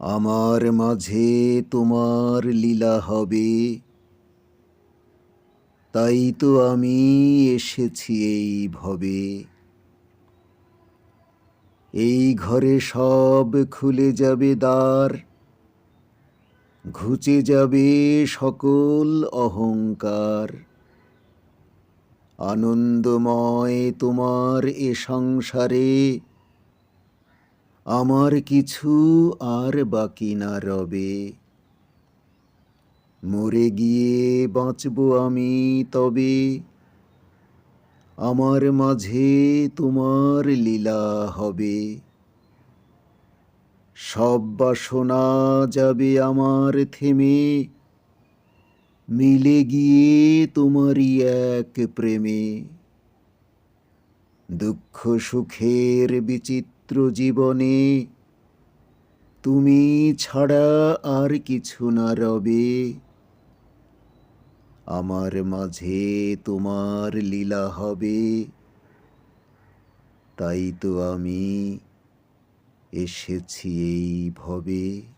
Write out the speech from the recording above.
আমার মাঝে তোমার লীলা হবে। তাই তো আমি এসেছি এই ভবে। এই ঘরে সব খুলে যাবে দ্বার, ঘুচে যাবে সকল অহংকার। আনন্দময় তোমার এ সংসারে আমার কিছু আর বাকি না রবে। মরে গিয়ে বাঁচব আমি তবে। আমার মাঝে তোমার লীলা হবে। সব বাসনা যাবে আমার থেমে। মিলে গিয়ে তোমারই এক প্রেমে। দুঃখ সুখের বিচিত্র জীবনে তুমি ছাড়া আর কিছু না রবে। আমার মাঝে তোমার লীলা হবে। তাই তো আমি এসেছি এই ভবে।